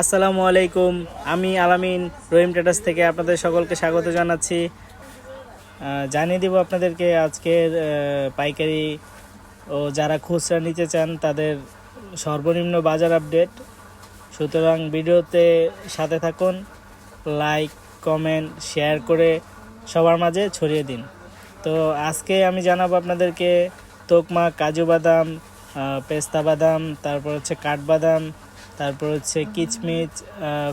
আসসালামু আলাইকুম, আমি আলামিন রহিম ট্রেডার্স থেকে আপনাদের সকলকে স্বাগত জানাচ্ছি। জানিয়ে দিব আপনাদেরকে আজকের পাইকারি ও যারা খুচরা নিতে চান তাদের সর্বনিম্ন বাজার আপডেট। সুতরাং ভিডিওতে সাথে থাকুন, লাইক, কমেন্ট, শেয়ার করে সবার মাঝে ছড়িয়ে দিন। তো আজকে আমি জানাব আপনাদেরকে, তোকমা, কাজু বাদাম পেস্তা বাদাম, তারপর হচ্ছে কাঠবাদাম তারপর হচ্ছে কিচমিচ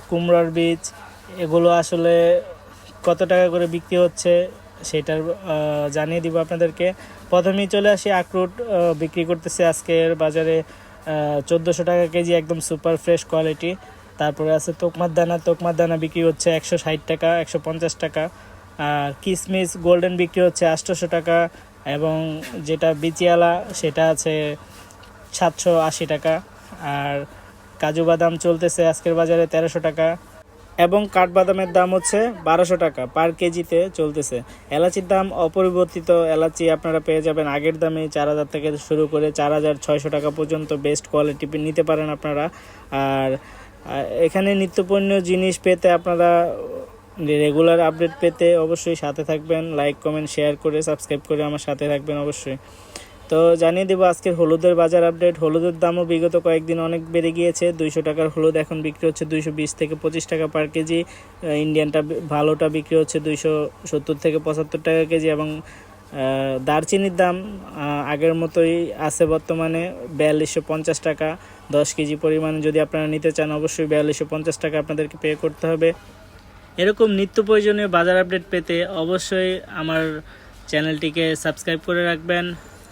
কুমড়োর বীজ, এগুলো আসলে কত টাকা করে বিক্রি হচ্ছে সেটার জানিয়ে দিব আপনাদেরকে। প্রথমেই চলে আসি আখরুট বিক্রি করতেছে আজকের বাজারে চোদ্দোশো টাকা কেজি, একদম সুপার ফ্রেশ কোয়ালিটি। তারপরে আছে তোকমার দানা তোকমার দানা বিক্রি হচ্ছে একশো ষাট টাকা, একশো পঞ্চাশ টাকা। আর কিসমিস গোল্ডেন বিক্রি হচ্ছে আটশোশো টাকা এবং যেটা বিচিয়ালা, সেটা আছে সাতশো আশি টাকা। আর কাজু বাদাম চলতেছে আজকের বাজারে তেরোশো টাকা এবং কাঠবাদামের দাম হচ্ছে বারোশো টাকা পার কেজিতে চলতেছে। এলাচির দাম অপরিবর্তিত, এলাচি আপনারা পেয়ে যাবেন আগের দামে চার হাজার থেকে শুরু করে চার হাজার ছয়শো টাকা পর্যন্ত বেস্ট কোয়ালিটি নিতে পারেন আপনারা। আর এখানে নিত্যপণ্য জিনিস পেতে আপনারা রেগুলার আপডেট পেতে অবশ্যই সাথে থাকবেন। লাইক কমেন্ট শেয়ার করে সাবস্ক্রাইব করে আমার সাথে থাকবেন অবশ্যই। তো জানিয়ে দেবো আজকের হলুদের বাজার আপডেট। হলুদের দামও বিগত কয়েকদিন অনেক বেড়ে গিয়েছে। দুইশো টাকার হলুদ এখন বিক্রি হচ্ছে দুইশো বিশ থেকে পঁচিশ টাকা পার কেজি। ইন্ডিয়ানটা ভালোটা বিক্রি হচ্ছে দুইশো সত্তর থেকে পঁচাত্তর টাকা কেজি এবং দারচিনির দাম আগের মতোই আছে বর্তমানে বিয়াল্লিশশো পঞ্চাশ টাকা দশ কেজি পরিমাণে। যদি আপনারা নিতে চান অবশ্যই বিয়াল্লিশশো পঞ্চাশ টাকা আপনাদেরকে পে করতে হবে। এরকম নিত্য প্রয়োজনীয় বাজার আপডেট পেতে অবশ্যই আমার চ্যানেলটিকে সাবস্ক্রাইব করে রাখবেন।